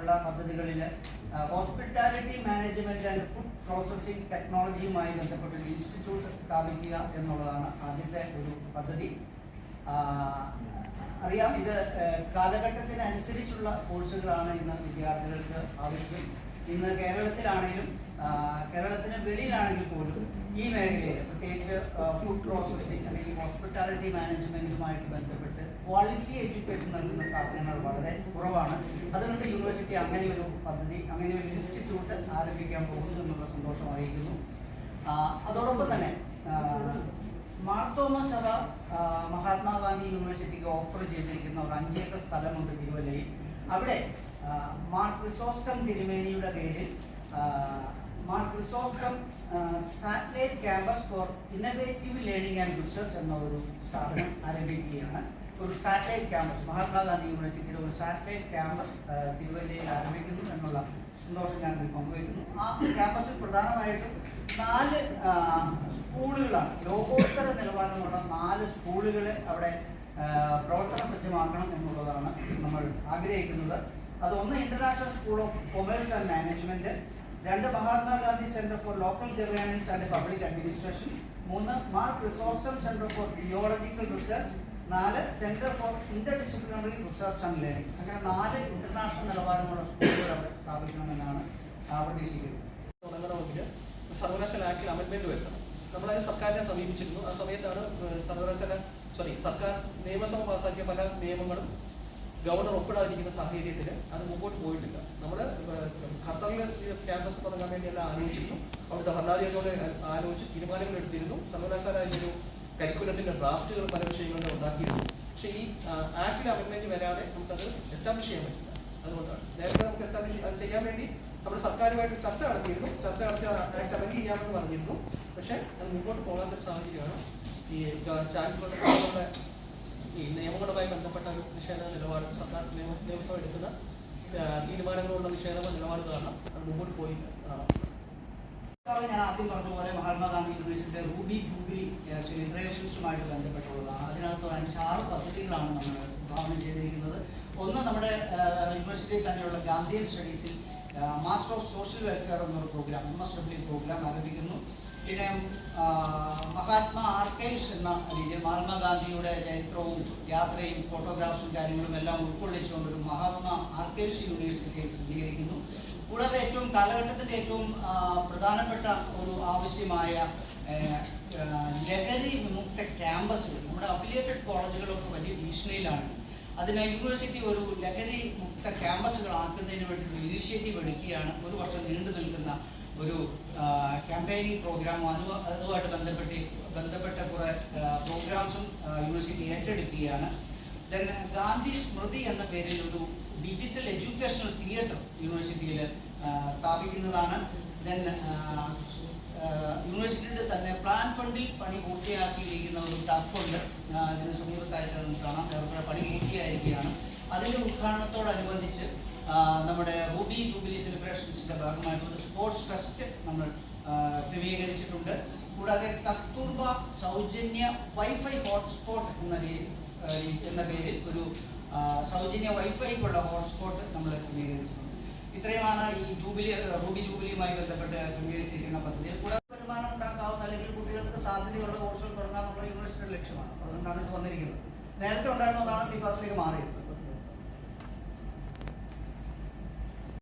ഉള്ള പദ്ധതികളിൽ hospitality management and food processing ടെക്നോളജിയുമായി ബന്ധപ്പെട്ട ഇൻസ്റ്റിറ്റ്യൂട്ട് സ്ഥാപിക്കുക എന്നുള്ളതാണ് ആദ്യത്തെ ഒരു പദ്ധതി. അറിയാം ഇത് കാലഘട്ടത്തിനനുസരിച്ചുള്ള കോഴ്സുകളാണ് ഇന്ന് വിദ്യാർത്ഥികൾക്ക് ആവശ്യം. ഇന്ന് കേരളത്തിലാണെങ്കിലും കേരളത്തിന് വെളിയിലാണെങ്കിൽ പോലും ഈ മേഖലയിൽ പ്രത്യേകിച്ച് ഫുഡ് പ്രോസസ്സിംഗ് അല്ലെങ്കിൽ ഹോസ്പിറ്റാലിറ്റി മാനേജ്മെന്റുമായിട്ട് ബന്ധപ്പെട്ട് ക്വാളിറ്റി എഡ്യൂക്കേഷൻ നൽകുന്ന സ്ഥാപനങ്ങൾ വളരെ കുറവാണ്. അതുകൊണ്ട് യൂണിവേഴ്സിറ്റി അങ്ങനെ ഒരു പദ്ധതി അങ്ങനെ ഒരു ഇൻസ്റ്റിറ്റ്യൂട്ട് ആരംഭിക്കാൻ പോകുന്നു എന്നുള്ള സന്തോഷം അറിയിക്കുന്നു. അതോടൊപ്പം തന്നെ മാർത്തോമ സഭ മഹാത്മാഗാന്ധി യൂണിവേഴ്സിറ്റിക്ക് ഓഫർ ചെയ്തിരിക്കുന്ന ഒരു അഞ്ചേക്കർ സ്ഥലമുണ്ട് തിരുവല്ലയിൽ. അവിടെ ആ, മാർ ക്രിസോസ്റ്റം തിരുമേനിയുടെ പേരിൽ mark Mar Chrysostom satellite campus for innovative learning and research എന്ന ഒരു സ്ഥാപനം ആരംഭിക്കുകയാണ്. ഒരു സാറ്റലൈറ്റ് ക്യാമ്പസ് മഹാത്മാഗാന്ധി യൂണിവേഴ്സിറ്റിയുടെ ഒരു സാറ്റലൈറ്റ് ക്യാമ്പസ് തിരുവല്ലയിൽ ആരംഭിക്കുന്നു എന്നുള്ള സന്തോഷം ഞാൻ പങ്കുവയ്ക്കുന്നു. ആ ക്യാമ്പസിൽ പ്രധാനമായിട്ടും നാല് സ്കൂളുകളാണ്. ലോകോത്തര നിലവാരമുള്ള നാല് സ്കൂളുകളെ അവിടെ പ്രവർത്തന സജ്ജമാക്കണം എന്നുള്ളതാണ് നമ്മൾ ആഗ്രഹിക്കുന്നത്. അത് ഒന്ന് international school of commerce and management രണ്ട് Mahatma Gandhi centre for local governance and public administration മൂന്ന് mark resource centre for biological research നാല് centre for interdisciplinary research and learning അങ്ങനെ നാല് ഇന്റർനാഷണൽ നിലവാരമുള്ള സ്കൂളുകൾ അവിടെ സ്ഥാപിക്കണമെന്നാണ് പ്രതീക്ഷിക്കുന്നത് സർവകലാശാല ആക്ടിൽ അമെൻമെന്റ് വരുത്തണം. സർക്കാരിനെ സമീപിച്ചിരുന്നു. ആ സമയത്താണ് സർവകലാശാല സോറി സർക്കാർ നിയമസഭ പാസാക്കിയ പല നിയമങ്ങളും ഗവർണർ ഒപ്പിടാതിരിക്കുന്ന സാഹചര്യത്തിൽ അത് മുമ്പോട്ട് പോയിട്ടില്ല. നമ്മൾ ഖത്തറിൽ ക്യാമ്പസ് തുടങ്ങാൻ വേണ്ടി എല്ലാം ആലോചിച്ചിരുന്നു. അവിടുത്തെ ഭരണാധികാരികളോട് ആലോചിച്ച് തീരുമാനങ്ങൾ എടുത്തിരുന്നു. സർവകലാശാല ഒരു കരിക്കുലത്തിന്റെ ഡ്രാഫ്റ്റുകൾ പല വിഷയങ്ങളിലും ഉണ്ടാക്കിയിരുന്നു. പക്ഷേ ഈ ആക്ടിൽ അമെൻമെന്റ് വരാതെ നമുക്കത് എസ്റ്റാബ്ലിഷ് ചെയ്യാൻ പറ്റില്ല. അതുകൊണ്ടാണ്. നേരത്തെ നമുക്ക് എസ്റ്റാബ്ലിഷ് അത് ചെയ്യാൻ വേണ്ടി നമ്മൾ സർക്കാരുമായിട്ട് ചർച്ച നടത്തിയിരുന്നു. ചർച്ച നടത്തി ആക്ട് അമെൻഡ് ചെയ്യാമെന്ന് പറഞ്ഞിരുന്നു. പക്ഷേ അത് മുമ്പോട്ട് പോകാത്തൊരു സാഹചര്യമാണ് ഈ ചാൻസലറുടെ ഈ നിയമങ്ങളുമായി ബന്ധപ്പെട്ട ഒരു നിഷേധ നിലപാട് സർക്കാർ നിയമ നിയമസഭ എടുക്കുന്ന തീരുമാനങ്ങളുള്ള നിഷേധ നിലപാട് കാരണം മുമ്പോട്ട് അത് ഞാൻ ആദ്യം പറഞ്ഞ പോലെ മഹാത്മാഗാന്ധി യൂണിവേഴ്സിറ്റിയുടെ റൂബി ജൂബിലി സെലിബ്രേഷൻസുമായിട്ട് ബന്ധപ്പെട്ടുള്ളതാണ്. അതിനകത്ത് അഞ്ചാറ് പദ്ധതികളാണ് നമ്മൾ ഭാവന ചെയ്തിരിക്കുന്നത്. ഒന്ന് നമ്മുടെ യൂണിവേഴ്സിറ്റിയിൽ തന്നെയുള്ള ഗാന്ധിയൻ സ്റ്റഡീസിൽ മാസ്റ്റർ ഓഫ് സോഷ്യൽ വെൽഫെയർ എന്നൊരു programme M S W programme ആരംഭിക്കുന്നു. പിന്നെ മഹാത്മാ ആർക്കൈവ്സ് എന്ന രീതിയിൽ മഹാത്മാഗാന്ധിയുടെ ചരിത്രവും യാത്രയും ഫോട്ടോഗ്രാഫ്സും കാര്യങ്ങളും എല്ലാം ഉൾക്കൊള്ളിച്ചുകൊണ്ട് ഒരു മഹാത്മാ ആർക്കൈവ്സ് യൂണിവേഴ്സിറ്റിയിൽ സജ്ജീകരിക്കുന്നു കൂടാതെ ഏറ്റവും കാലഘട്ടത്തിന്റെ ഏറ്റവും പ്രധാനപ്പെട്ട ഒരു ആവശ്യമായ ലഹരി വിമുക്ത ക്യാമ്പസുകൾ നമ്മുടെ അഫിലിയേറ്റഡ് കോളേജുകളൊക്കെ വലിയ ഭീഷണിയിലാണ്. അതിന് യൂണിവേഴ്സിറ്റി ഒരു ലഹരി മുക്ത ക്യാമ്പസുകൾ ആക്കുന്നതിന് വേണ്ടി ഒരു ഇനിഷ്യേറ്റീവ് എടുക്കുകയാണ്. ഒരു വർഷം നീണ്ടു നിൽക്കുന്ന ഒരു ക്യാമ്പയിനിങ് പ്രോഗ്രാമും അതും അതുമായിട്ട് ബന്ധപ്പെട്ട് ബന്ധപ്പെട്ട കുറേ പ്രോഗ്രാംസും യൂണിവേഴ്സിറ്റി ഏറ്റെടുക്കുകയാണ്. ദെൻ ഗാന്ധി സ്മൃതി എന്ന പേരിൽ ഒരു ഡിജിറ്റൽ എഡ്യൂക്കേഷണൽ തിയേറ്റർ യൂണിവേഴ്സിറ്റിയിൽ സ്ഥാപിക്കുന്നതാണ്. ദെൻ യൂണിവേഴ്സിറ്റിയുടെ തന്നെ പ്ലാൻ ഫണ്ടിൽ പണി പൂർത്തിയാക്കിയിരിക്കുന്ന ഒരു ടഫുണ്ട് ഇതിന് സമീപത്തായിട്ട് നമുക്ക് കാണാം. പണി പൂർത്തിയായിരിക്കുകയാണ്. അതിന്റെ ഉദ്ഘാടനത്തോടനുബന്ധിച്ച് നമ്മുടെ റൂബി ജൂബിലി ഭാഗമായിട്ട് ഒരു സ്പോർട്സ് ഫെസ്റ്റ് നമ്മൾ ക്രമീകരിച്ചിട്ടുണ്ട്. കൂടാതെ കസ്തൂർബ സൗജന്യ വൈഫൈ ഹോട്ട്സ്പോട്ട് എന്ന എന്ന പേരിൽ ഒരു സൗജന്യ വൈഫൈക്കുള്ള ഹോട്ട്സ്പോട്ട് നമ്മൾ ക്രമീകരിച്ചിട്ടുണ്ട്. ഇത്രയുമാണ് ഈ ജൂബിലി റൂബി ജൂബിലിയുമായി ബന്ധപ്പെട്ട് ക്രമീകരിച്ചിരിക്കുന്ന പദ്ധതി കൂടാതെ വരുമാനം ഉണ്ടാക്കാവുന്ന അല്ലെങ്കിൽ കുട്ടികൾക്ക് സാധ്യതയുള്ള കോഴ്സുകൾ തുടങ്ങാൻ നമ്മുടെ യൂണിവേഴ്സിറ്റിയുടെ ലക്ഷ്യമാണ്. അതുകൊണ്ടാണ് ഇത് വന്നിരിക്കുന്നത്. നേരത്തെ ഉണ്ടായിരുന്നതാണ് സി പാസിലേക്ക് മാറിയത്.